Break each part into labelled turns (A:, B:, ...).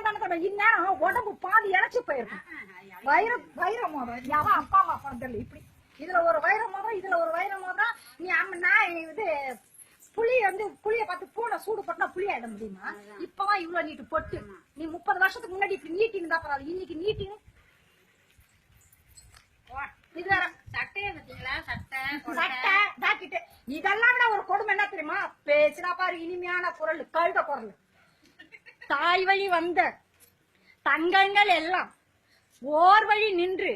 A: வேண்டாம் இந்நேரம் உடம்பு பாதி இழைச்சு போயிருக்கும் வைர வைர மோதிரம் எவன் அப்பா அம்மா பிறந்தல இப்படி. இதுல ஒரு வைர மோதிரம் இதுல ஒரு வைர மோதிரம் நீ நான் இது புளி வந்து புளிய பார்த்து பூனை சூடு போட்டா புளி ஆயிட முடியுமா? இப்பதான் இவ்வளவு நீட்டு பொட்டு. நீ முப்பது வருஷத்துக்கு முன்னாடி இப்படி நீட்டிங் தான் பரவாயில்ல. இன்னைக்கு நீட்டிங் இது வேற.
B: சட்டையை பார்த்தீங்களா சட்டை
A: சட்டை ஜாக்கெட்டு இதெல்லாம் விட ஒரு கொடுமை என்ன தெரியுமா? பேசினா பாரு இனிமையான குரல் கழுத குரல். தாய் வழி வந்த தங்கங்கள் எல்லாம் ஓர் வழி நின்று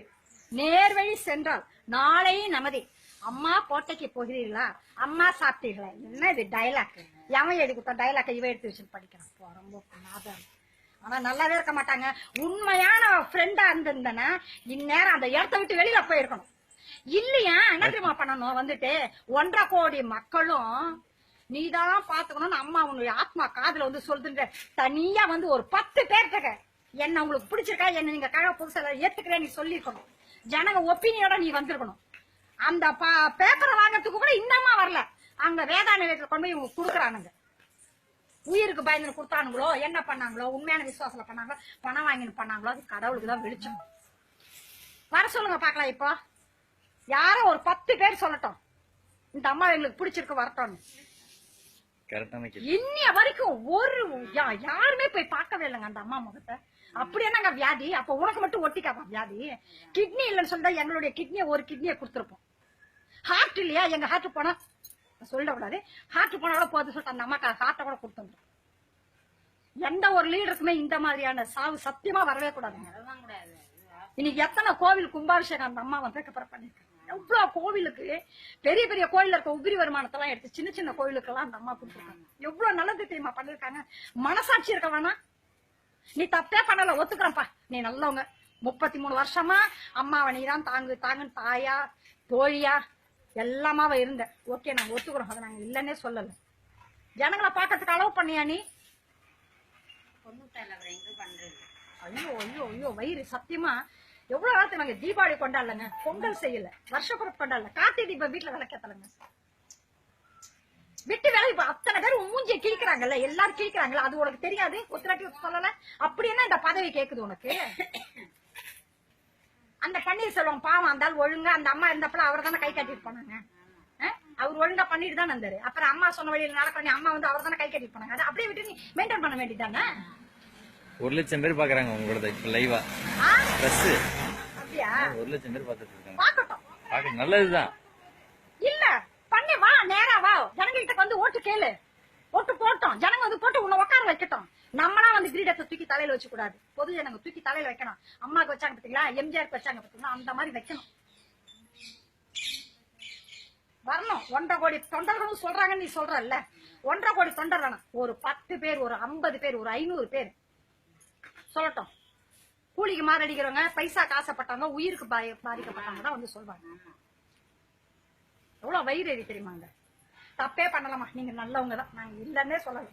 A: நேர் வழி சென்றால் நாளை நமதே. அம்மா கோட்டைக்கு போகிறீர்களா? அம்மா சாப்பிட்டீர்களா? என்ன இது டைலாக் எவன் எடுக்கத்தான் டைலாக் இவன் எடுத்து வச்சு படிக்கிறான். ரொம்ப நாதம் ஆனா நல்லாவே இருக்க மாட்டாங்க. உண்மையான ஃப்ரெண்டா இருந்திருந்தனா இந்நேரம் அந்த இடத்த விட்டு வெளியில போயிருக்கணும். இல்லையா? என்ன தெரியுமா பண்ணணும்? வந்துட்டு ஒன்றரை கோடி மக்களும் நீதான் பாத்துக்கணும்னு அம்மா உன்னுடைய ஆத்மா காதுல வந்து சொல்லுதுன்ற தனியா வந்து ஒரு பத்து பேர்கிட்ட என்ன உங்களுக்கு பிடிச்சிருக்கா? என்ன நீங்க கழக புதுசா ஏத்துக்கிறேன் நீ சொல்லிருக்கணும் ஜனங்க ஒப்பீனியோட நீ வந்திருக்கணும். அந்த பேப்பரை வாங்கறதுக்கு கூட இன்னமா வரல. அங்க வேதா நிலையத்துல கொண்டு போய் இவங்க கொடுக்குறானுங்க. உயிருக்கு பயந்து கொடுத்தானுங்களோ என்ன பண்ணாங்களோ உண்மையான விசுவாசத்துல பண்ணாங்களோ பணம் வாங்கின்னு பண்ணாங்களோ அது கடவுளுக்கு தான் வெளிச்சம். வர சொல்லுங்க பாக்கலாம் இப்போ. யாரோ ஒரு பத்து பேர் சொல்லட்டும். இந்த அம்மா எங்களுக்கு பிடிச்சிருக்கு வரட்டும்னு.
C: கரெக்டான
A: இன்னிய வரைக்கும் ஒரு யா- யாருமே போய் பார்க்கவே இல்லைங்க அந்த அம்மா முகத்தை. அப்படி என்னங்க வியாதி? அப்ப உனக்கு மட்டும் ஒட்டிக்காப்பா வியாதி? கிட்னி இல்லைன்னு சொல்லிட்டா எங்களுடைய கிட்னியை ஒரு கிட்னியை கொடுத்துருப்போம். ஹார்ட் இல்லையா? எங்க ஹார்ட் போனா? சொல்லக்கூடாது ஹார்ட் போனாலும் போதும் சொல்லிட்டு அந்த அம்மாக்கு ஹார்ட்டை கூட கொடுத்துருந்தோம் எந்த ஒரு லீடருக்குமே இந்த மாதிரியான சாவு சத்தியமா வரவே கூடாதுங்க. இன்னைக்கு எத்தனை கோவில் கும்பாபிஷேகம் அந்த அம்மா வந்து ப்ரிப்பேர் பண்ணிருக்காங்க எவ்வளவு கோவிலுக்கு பெரிய பெரிய கோயில்ல இருக்க உபரி வருமானத்தெல்லாம் எடுத்து சின்ன சின்ன கோயிலுக்கெல்லாம் அந்த அம்மா கொடுத்துருக்காங்க. எவ்வளவு நல்லது தெரியுமா பண்ணிருக்காங்க. மனசாட்சி இருக்க வேணாம். நீ தப்பே பண்ணல ஒத்துக்கிறப்பா நீ நல்லவங்க. முப்பத்தி மூணு வருஷமா அம்மாவை நீ தான் தாங்கு தாங்குன்னு தாயா தோழியா எல்லாமாவ இருந்த ஓகே நாங்க ஒத்துக்கிறோம். அதை நாங்க இல்லன்னே சொல்லல. ஜனங்களை பார்க்கறதுக்கு அளவு பண்ணியா நீ? ஐயோ ஐயோ ஐயோ வயிறு சத்தியமா எவ்வளவு நேரத்தை நாங்க தீபாவளி கொண்டாடலங்க பொங்கல் செய்யல வருஷப்புறம் கொண்டாடல கார்த்திகை தீபம் வீட்டுல விளக்கத்தலங்க விட்டு வேலை இப்ப அத்தனை பேர் உன் மூஞ்சிய கிழிக்கிறாங்கல்ல எல்லாரும் கிழிக்கிறாங்கல்ல அது உனக்கு தெரியாது ஒத்துராட்டி சொல்லல. அப்படி என்ன இந்த பதவி கேக்குது உனக்கு? அந்த பன்னீர்செல்வம் பாவம் அந்த ஆள் ஒழுங்கா அந்த அம்மா இருந்தப்பல அவர் தானே கை கட்டிட்டு போனாங்க. அவர் ஒழுங்கா பண்ணிட்டு தான் இருந்தாரு. அப்புறம் அம்மா சொன்ன வழியில நடக்க அம்மா வந்து அவர் தானே கை கட்டிட்டு போனாங்க. அதை அப்படியே விட்டு நீ மெயின்டைன் பண்ண வேண்டியதானே
C: ஒரு லட்சம் பேர் பாக்குறாங்க உங்களோட இப்ப லைவா ட்ரெஸ் ஒரு லட்சம் பேர் பார்த்துட்டு இருக்காங்க பாக்க நல்லதுதான்.
A: இல்ல பண்ணி வா நேரா வா. ஜனங்கள்கிட்ட வந்து ஓட்டு கேளு. ஓட்டு போட்டோம். ஜனங்க வந்து போட்டு உன்னை உட்கார வைக்கட்டும். நம்மளா வந்து கிரீடத்தை தூக்கி தலையில வச்சு கூடாது பொது ஜனங்க தூக்கி தலையில வைக்கணும். அம்மாக்கு வச்சாங்க பாத்தீங்களா? எம்ஜிஆருக்கு வச்சாங்க பாத்தீங்களா? அந்த மாதிரி வைக்கணும். வரணும். ஒன்றரை கோடி தொண்டர்களும் சொல்றாங்கன்னு நீ சொல்றல்ல. ஒன்றரை கோடி தொண்டர் வேணும். ஒரு பத்து பேர் ஒரு ஐம்பது பேர் ஒரு ஐநூறு பேர். சொல்லட்டும். கூலிக்கு மாரடிக்கிறவங்க பைசா காசப்பட்டவங்க உயிருக்கு பாய- பாதிக்கப்பட்டவங்க தான் வந்து சொல்வாங்க. எவ்வளவு வயிறு எரி தெரியுமாங்க தப்பே பண்ணலாமா நீங்க நல்லவங்க தான். நாங்க இல்லன்னே சொல்லல.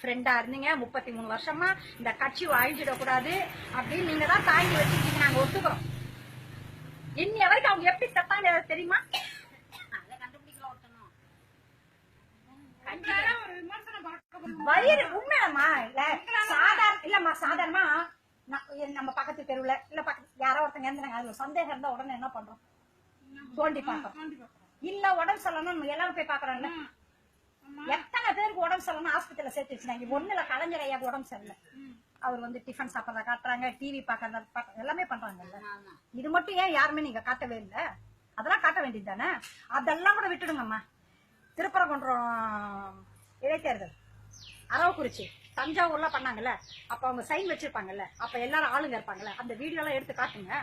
A: ஃப்ரெண்டா இருந்தீங்க முப்பத்தி மூணு வருஷமா இந்த கட்சி அழிஞ்சிடக்கூடாது அப்படின்னு நீங்க தான் தாங்கி வச்சிருக்கீங்க. நாங்க ஒத்துக்கிறோம். இன்னைய வரைக்கும் அவங்க எப்படி செத்தாங்க தெரியுமா? வயிறு உண்மையாமா இல்ல சாதாரண இல்லம்மா சாதாரணமா நம்ம பக்கத்து தெருவுல இல்ல பக்கத்து யாரோ ஒருத்தங்க இருந்தாங்க அதுல சந்தேகம் இருந்தா உடனே என்ன பண்றோம்? தோண்டி பாக்கறோம் இல்ல உடம்பு சொல்லணும் எல்லாரும் போய் பாக்குறோம்ல எத்தனை பேருக்கு உடம்பு சொல்லணும் ஆஸ்பத்திரியில சேர்த்து வச்சிருக்காங்க ஒண்ணுல கலைஞர் ஐயாக்கு உடம்பு சரியில்லை. அவர் வந்து டிஃபன் சாப்பிடறத காட்டுறாங்க டிவி பாக்குறத பாக்க- எல்லாமே பண்றாங்கல்ல. இது மட்டும் ஏன் யாருமே நீங்க காட்டவே இல்ல? அதெல்லாம் காட்ட வேண்டியது தானே? அதெல்லாம் கூட விட்டுடுங்கம்மா. திருப்பரங்குன்றம் இடைத்தேர்தல். அரவக்குறிச்சி தஞ்சாவூர்லாம் பண்ணாங்கல்ல அப்போ அவங்க சைன் வச்சிருப்பாங்கல்ல அப்போ எல்லாரும் ஆளுங்க இருப்பாங்கல்ல அந்த வீடியோலாம் எடுத்து காட்டுங்க.